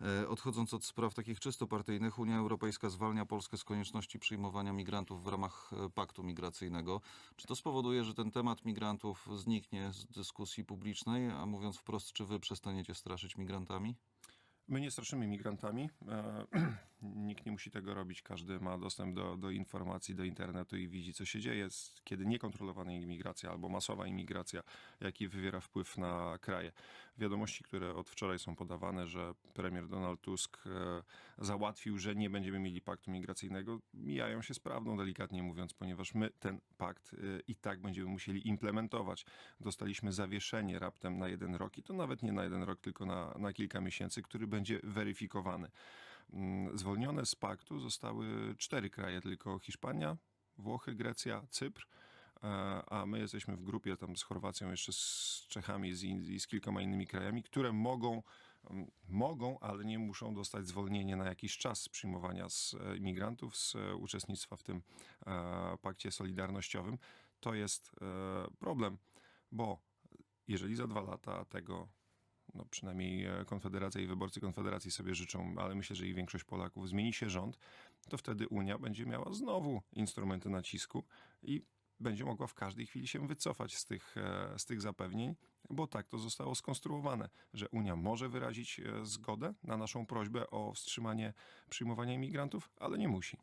E, Odchodząc od spraw takich czysto partyjnych, Unia Europejska zwalnia Polskę z konieczności przyjmowania migrantów w ramach e, paktu migracyjnego. Czy to spowoduje, że ten temat migrantów zniknie z dyskusji publicznej, a mówiąc wprost, czy wy przestaniecie straszyć migrantami? My nie straszymy migrantami. Nikt nie musi tego robić. Każdy ma dostęp do, do informacji, do internetu i widzi, co się dzieje, kiedy niekontrolowana imigracja albo masowa imigracja, jaki wywiera wpływ na kraje. Wiadomości, które od wczoraj są podawane, że premier Donald Tusk e, załatwił, że nie będziemy mieli paktu migracyjnego, mijają się z prawdą, delikatnie mówiąc, ponieważ my ten pakt e, i tak będziemy musieli implementować. Dostaliśmy zawieszenie raptem na jeden rok i to nawet nie na jeden rok, tylko na, na kilka miesięcy, który będzie weryfikowany. Mm, Zwolnione z paktu zostały cztery kraje, tylko Hiszpania, Włochy, Grecja, Cypr. e, A my jesteśmy w grupie tam z Chorwacją, jeszcze z Czechami z in- i z kilkoma innymi krajami, które mogą, mm, mogą, ale nie muszą dostać zwolnienia na jakiś czas z przyjmowania z e, imigrantów, z e, uczestnictwa w tym pakcie solidarnościowym. To jest problem, bo jeżeli za dwa lata tego no przynajmniej e, Konfederacja i wyborcy Konfederacji sobie życzą, ale myślę, że i większość Polaków, zmieni się rząd, to wtedy Unia będzie miała znowu instrumenty nacisku i będzie mogła w każdej chwili się wycofać z tych, e, z tych zapewnień, bo tak to zostało skonstruowane, że Unia może wyrazić e, zgodę na naszą prośbę o wstrzymanie przyjmowania imigrantów, ale nie musi.